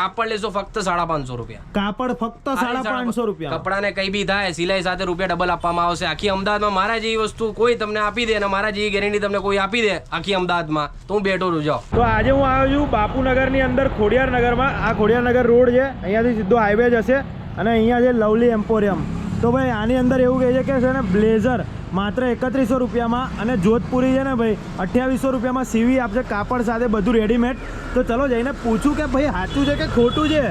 કાપડ લેશો ફક્ત સાડા પાંચસો રૂપિયા. કાપડ ફક્ત સાડા પાંચસો રૂપિયા. કપડાને કઈ બી થાય સિલાઈ સાથે રૂપિયા ડબલ આપવામાં આવશે. આખી અમદાવાદમાં મારા જેવી વસ્તુ કોઈ તમને આપી દે અને મારા જેવી ગેરંટી તમને કોઈ આપી દે આખી અમદાવાદમાં. તો હું બેઠો જાઓ. તો આજે હું આવ્યો છું બાપુનગરની અંદર ખોડિયારનગરમાં આ ખોડિયારનગર રોડ છે. અહીંયાથી સીધો હાઈવે જશે અને અહીંયા છે લવલી એમ્પોરિયમ તો ભાઈ, આની અંદર એવું કહે છે કે છે ને, બ્લેઝર માત્ર એકત્રીસો રૂપિયામાં અને જોધપુરી છે ને ભાઈ, અઠ્યાવીસો રૂપિયામાં સીવી આપશે કાપડ સાથે બધું રેડીમેડ તો ચલો જઈને પૂછું કે ભાઈ, સાચું છે કે ખોટું છે?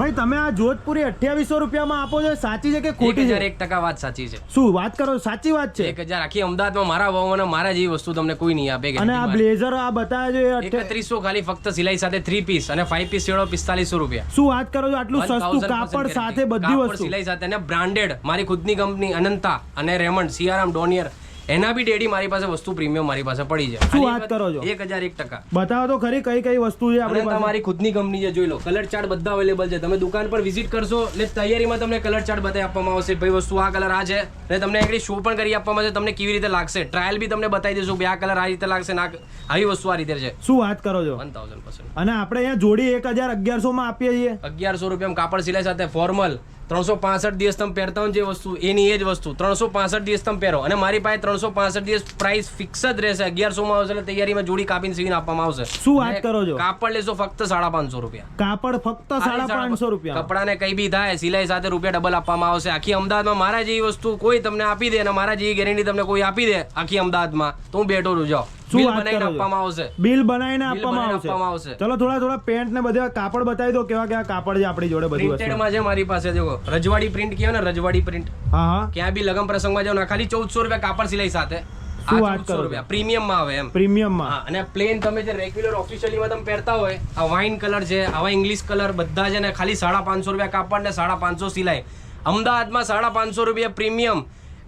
ભાઈ તમે આ જોધપુરી અઠ્યાવીસો રૂપિયામાં આપો છો સાચી છે કે ખોટી છે? એક ટકા વાત સાચી છે. શું વાત કરો સાચી વાત છે? એક હજાર આખી અમદાવાદમાં મારા ભાવ અને મારા જેવી વસ્તુ તમને કોઈ નહીં આપે અને આ બ્લેઝર આ બતાવે છે એકત્રીસો ખાલી ફક્ત સિલાઈ સાથે થ્રી પીસ અને ફાઈવ પીસ છેડો પિસ્તાલીસો રૂપિયા. શું વાત કરો છો? આટલું સસ્તું કાપડ સાથે બધી વસ્તુ? સિલાઈ સાથે અને બ્રાન્ડેડ મારી ખુદની કંપની અનંતા અને રેમંડ સિયારામ ડોનિયર એના બી ડેડી મારી પાસે વસ્તુ પ્રીમિયમ મારી પાસે પડી છે. શું વાત કરો છો? એક હજાર એક ટકા. બતાવો તો ખરી કઈ કઈ વસ્તુ છે આપણે તમારી ખુદની કંપની છે જોઈ લો. કલર ચાર્ટ બધા અવેલેબલ છે. તમે દુકાન પર વિઝિટ કરશો એટલે તૈયારીમાં તમને કલર ચાર્ટ બતાવી આપવામાં આવશે ભાઈ વસ્તુ આ કલર આ છે. અને તમને એકડી શો પણ કરી આપવામાં આવશે તમને કેવી રીતે લાગશે. ટ્રાયલ બી તમને બતાવી દઈશું કે આ કલર આ રીતે લાગશે ના આવી વસ્તુ આ રીતે છે. શું વાત કરો છો? વન થાઉઝન્ડ અને આપણે અહીંયા જોડી એક હજાર અગિયારસો માં આપીએ છીએ. અગિયારસો રૂપિયામાં કાપડ સિલાઈ સાથે ફોર્મલ ત્રણસો પાસઠ દિવસ તમે પહેરતા હોય જે વસ્તુ એની એ જ વસ્તુ. ત્રણસો પાસઠ દિવસ તમે પહેરો. અને મારી પાસે ત્રણસો પાસઠ દિવસ પ્રાઇસ ફિક્સ જ રહેશે. અગિયારસોમાં આવશે એટલે તૈયારીમાં જોડી કાપીને સીવીને આપવામાં આવશે. શું વાત કરો છો? કાપડ લેશો ફક્ત સાડા પાંચસો રૂપિયા. કાપડ ફક્ત સાડા પાંચસો રૂપિયા. કપડાને કઈ બી થાય સિલાઈ સાથે રૂપિયા ડબલ આપવામાં આવશે. આખી અમદાવાદમાં મારા જેવી વસ્તુ કોઈ તમને આપી દે અને મારા જેવી ગેરંટી તમને કોઈ આપી દે આખી અમદાવાદમાં. તો હું બેઠો છું જાઓ. શું વાત કરો આપવામાં આવશે. બિલ બનાવીને આપવામાં આવશે. ચલો થોડા થોડા પેન્ટ ને બધા કાપડ બતાવી દો કેવા કેવા કાપડ છે આપણી જોડે બધું પ્રિન્ટેડમાં છે મારી પાસે જો રજવાડી પ્રિન્ટ કહેવાય ને રજવાડી પ્રિન્ટ હા હા. ક્યાં બી લગન પ્રસંગમાં જાવ ના ખાલી 1400 રૂપિયા કાપડ સિલાઈ સાથે. શું વાત 1400 કરો? રૂપિયા. પ્રીમિયમમાં આવે એમ. પ્રીમિયમમાં. હા અને પ્લેન તમે જે રેગ્યુલર ઓફિશિયલીમાં તમે પહેરતા હોય આ વાઇન કલર છે આવા ઇંગ્લિશ કલર બધા છે ને ખાલી સાડા પાંચસો રૂપિયા કાપડ ને સાડા પાંચસો સિલાઈ. અમદાવાદમાં સાડા પાંચસો રૂપિયા પ્રીમિયમ.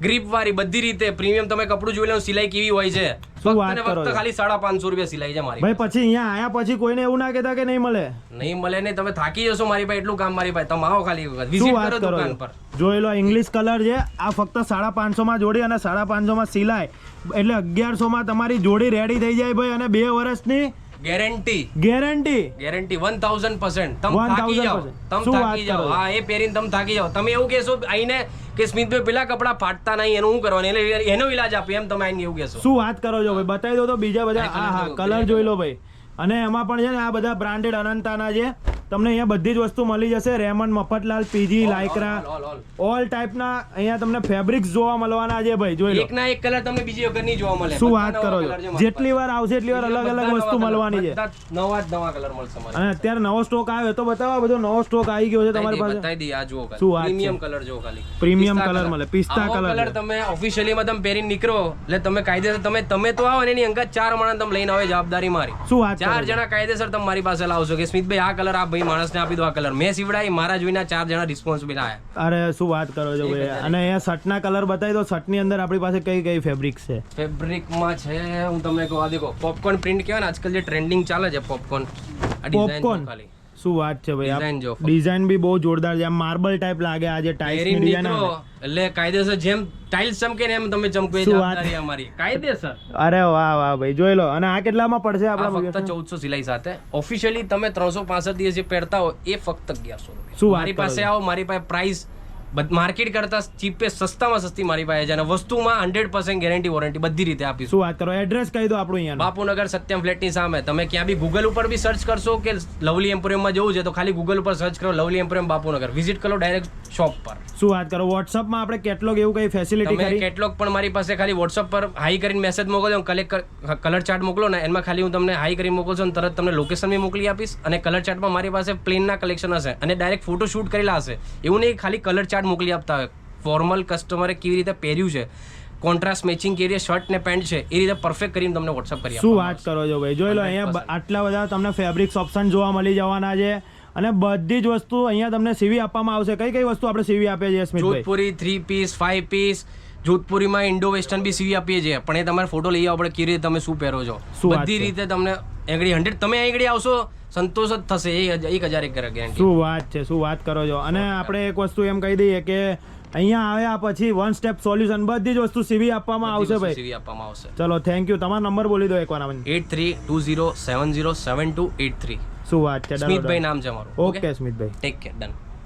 ગ્રીપ વાળી બધી રીતે પ્રીમિયમ તમે કપડું જોઈ લો સિલાઈ કેવી હોય છે. શું વાત ને કરો ખાલી સાડા પાંચસો રૂપિયા સિલાઈ છે મારી ભાઈ પછી અહીંયા આયા પછી કોઈને એવું ના કહેતા કે નહીં મળે? નહીં મળે નહીં તમે થાકી જશો મારી પાસે એટલું કામ મારી પાસે. તમે આવો ખાલી શું વિઝિટ કરો દુકાન પર. જોઈ લો ઇંગ્લિશ કલર છે. આ ફક્ત સાડા પાંચસો માં જોડી અને સાડા પાંચસો માં સિલાઈ. એટલે અગિયારસો માં તમારી જોડી રેડી થઈ જાય ભાઈ અને બે વર્ષની guarantee guarantee guarantee one thousand percent તમે 1000% થાકી જાવ તમે થાકી જાઓ. હા એ પહેરીને તમ થાકી જાવ તમે એવું કહેશો આઈને કે સ્મિતભાઈ પેલા કપડા ફાટતા નહીં એનું શું કરવાનું? એટલે એનો ઈલાજ આપે એમ તમે આઈને એવું કહેશો. શું વાત કરો છો ભાઈ? બતાવી દો તો બીજા બધા હા કલર જોઈ લો ભાઈ. અને એમાં પણ છે ને આ બધા બ્રાન્ડેડ અનંતાના છે તમને અહીંયા બધી જ વસ્તુ મળી જશે. Raymond Mafatlal PG Lycra all, ટાઈપના અહીંયા તમને ફેબ્રિક્સ જોવા મળવાના છે ભાઈ જોઈ લો. એક ના એક કલર તમને બીજી વગર નહીં જોવા મળે. શું વાત કરો છો? જેટલી વાર આવશે એટલી વાર અલગ અલગ વસ્તુ મળવાની છે. નવા જ નવા કલર મળશે અને અત્યારે નવો સ્ટોક આવ્યો તો બતાવો બધો નવો સ્ટોક આવી ગયો છે તમારી પાસે. બતાવી દઈએ આ જુઓ શું વાત પ્રીમિયમ કલર જો ખાલી. પ્રીમિયમ કલર મળે, પિસ્તા કલર કલર તમે ઓફિશિયલી ઓફિશિયલીમાં તમે પહેરીને નીકળો. એટલે તમે કાયદેસર તમે તમે તો આવો ને એની અંગત ચાર માણસ તમે લઈને આવે જવાબદારી મારી. શું વાત ચાર જણા કાયદેસર તમે મારી પાસે લાવશો કે સ્મિતભાઈ આ કલર આ ભાઈ માણસને આપી દો આ કલર. મેં સીવડાવી મારા જોઈને ચાર જણા રિસ્પોન્સિબલ આયા. અરે શું વાત કરો છો ભાઈ? અને અહીંયા શર્ટના કલર બતાવી દો. શર્ટની અંદર આપણી પાસે કઈ કઈ ફેબ્રિક છે? ફેબ્રિકમાં છે હું તમને કહું આ દેખો પોપકોર્ન પ્રિન્ટ કહેવાય ને આજકાલ જે ટ્રેન્ડિંગ ચાલે છે પોપકોર્ન આ ડિઝાઇન ખાલી. શું વાત છે ભાઈ. ડિઝાઇન બી બહુ જોરદાર છે. માર્બલ ટાઈપ લાગે આજે ટાઇલ્સની ડિઝાઇન એટલે કાયદેસર જેમ ટાઇલ્સ ચમકે ને એમ તમે ચમકો શું વાત? છે અમારી. કાયદેસર. અરે વાહ વાહ ભાઈ જોઈ લો. અને આ કેટલામાં પડશે આપણા ફક્ત ચૌદસો સિલાઈ સાથે. ઓફિશિયલી તમે ત્રણસો પાસઠ દિવસ જે પહેરતા હો એ ફક્ત અગિયારસો શું રૂપિયા વાત મારી પાસે આવો મારી પાસે પ્રાઇસ માર્કેટ કરતા ચીપેસ્ટ સસ્તામાં સસ્તી મારી પાસે છે અને વસ્તુમાં હંડ્રેડ પર્સન્ટ ગેરંટી વોરંટી બધી રીતે આપીશું. શું વાત કરો? એડ્રેસ કહી દો આપણું અહીંયા બાપુનગર સત્યમ ફ્લેટની સામે. તમે ક્યાં બી ગૂગલ ઉપર બી સર્ચ કરશો કે લવલી એમ્પોરિયમમાં જવું છે તો ખાલી ગૂગલ ઉપર સર્ચ કરો લવલી એમ્પોરિયમ બાપુનગર. વિઝિટ કરો ડાયરેક્ટ શોપ પર. શું વાત કરો? વોટ્સઅપમાં આપણે કેટલોગ એવું કઈ ફેસિલિટી તમે કરી કેટલોગ પણ મારી પાસે ખાલી વોટ્સઅપ પર હાઈ કરીને મેસેજ મોકલજો કલેક્ટ કલર ચાર્ટ મોકલો ને એમાં ખાલી હું તમને હાઈ કરી મોકલશો ને તરત તમને લોકેશન બી મોકલી આપીશ અને કલર ચાર્ટમાં મારી પાસે પ્લેનના કલેક્શન હશે અને ડાયરેક્ટ ફોટો શૂટ કરેલા હશે. એવું નહીં ખાલી કલર ચાર્ટ મોકલી આપતા હોય. ફોર્મલ કસ્ટમરે કેવી રીતે પહેર્યું છે? કોન્ટ્રાસ્ટ મેચિંગ કેવી રીતે શર્ટ ને પેન્ટ છે એ રીતે પરફેક્ટ કરીને તમને વોટ્સઅપ કરી શું વાત કરો છો ભાઈ? જોઈ લો અહીંયા આટલા બધા તમને ફેબ્રિક્સ ઓપ્શન જોવા મળી જવાના છે. અને બધી જ વસ્તુ અહીંયા તમને સીવી આપવામાં આવશે. કઈ કઈ વસ્તુ આપણે સીવી આપીએ છીએ Jodhpuri three piece five piece જોધપુરીમાં Indo western બી સીવી આપીએ છીએ. પણ એ તમારે ફોટો લઈ આવો પડે કેવી રીતે તમે શું પહેરો છો. બધી રીતે તમને આગળી હંડ્રેડ તમે આગળી આવશો સંતોષ જ થશે એક હજાર એક ગેરંટી શું વાત છે શું વાત કરો છો? અને આપણે એક વસ્તુ એમ કહી દઈએ કે અહીંયા આવ્યા પછી વન સ્ટેપ સોલ્યુશન બધી જ વસ્તુ સીવી આપવામાં આવશે ભાઈ. સીવી આપવામાં આવશે. ચલો થેન્ક યુ તમારો નંબર બોલી દો એકવાર મને eight three two zero seven zero seven two eight three. શું વાત છે સ્મિતભાઈ નામ છે મારું okay? Smitbhai. Take care done